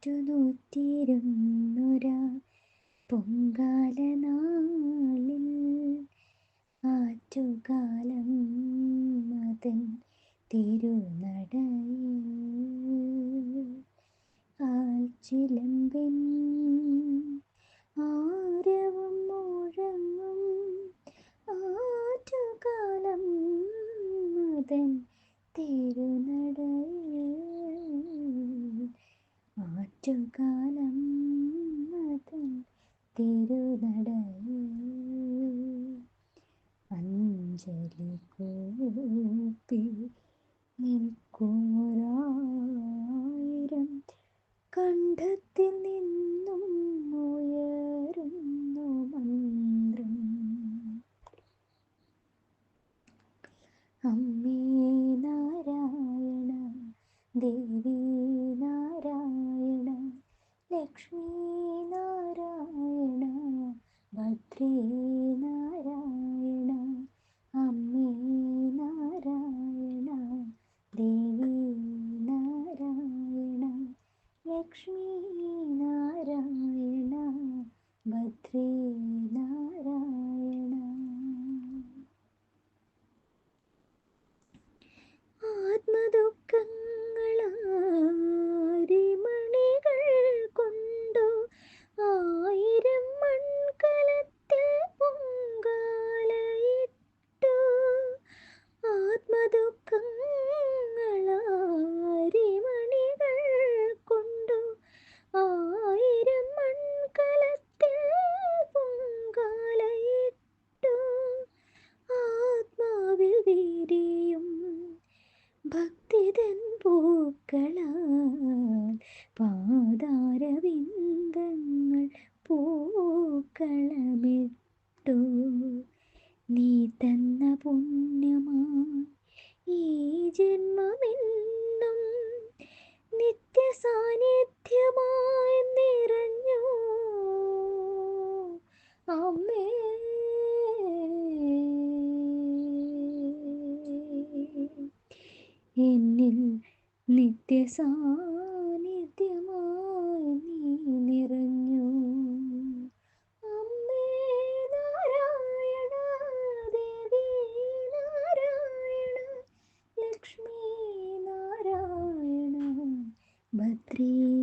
ആറ്റുനൂറ്റിരുന്നൊരാ പൊങ്കാലനാളിൽ ആറ്റുകാലം മതൻ തിരുനടയിൽ ആൽച്ചിലമ്പിൻ ആരവം മുഴങ്ങും ആറ്റുകാലം മതൻ തിരുനടയിൽ ആറ്റുകാലം മതൻ തിരുനടയിൽ അഞ്ജലി കൂപ്പി നിൽക്കോരായിരം കണ്ഠത്തിൽ നിന്നും ഉയരുന്നു മന്ത്രം. അമ്മേ നാരായണ ദേവി നാരായണ ലക്ഷ്മി നാരായണ ഭദ്രേ ഭക്തിതൻ പൂക്കളാൽ പാതാരവിന്ദങ്ങൾ പൂക്കളമിട്ടു. നീ തന്ന പുണ്യമായി ഈ ജന്മമെന്നും നിത്യസാന്നിധ്യമായി എന്നിൽ നിത്യസാന്നിധ്യമായി നീ നിറഞ്ഞു. ലക്ഷ്മി ഭദ്രീ